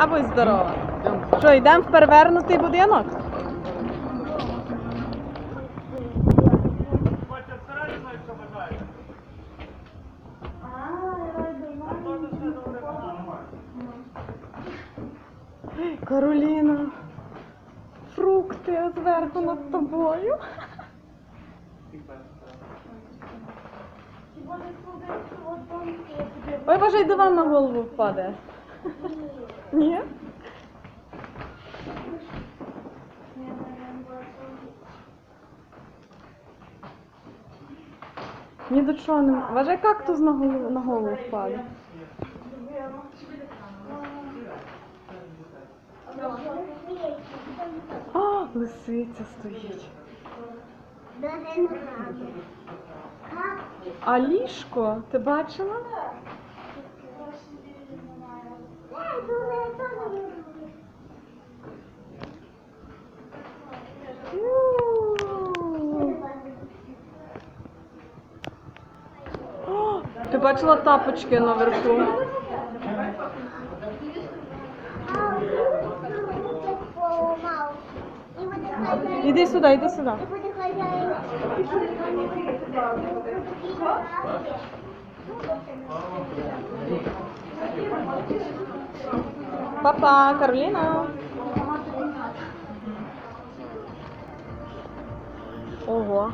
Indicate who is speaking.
Speaker 1: А будь здорова. Що, йдемо в перевернутий будинок? Кароліна, фрукти зверху над тобою. Ой, боже, й диван на голову впаде. Ні? Ні до чого не. Вважай, кактус на голову, на голову впаде. А, лисиця стоїть. А ліжко, ти бачила? Ти бачила тапочки наверху? Іди сюди, іди сюди. Папа, Кароліна. Ого.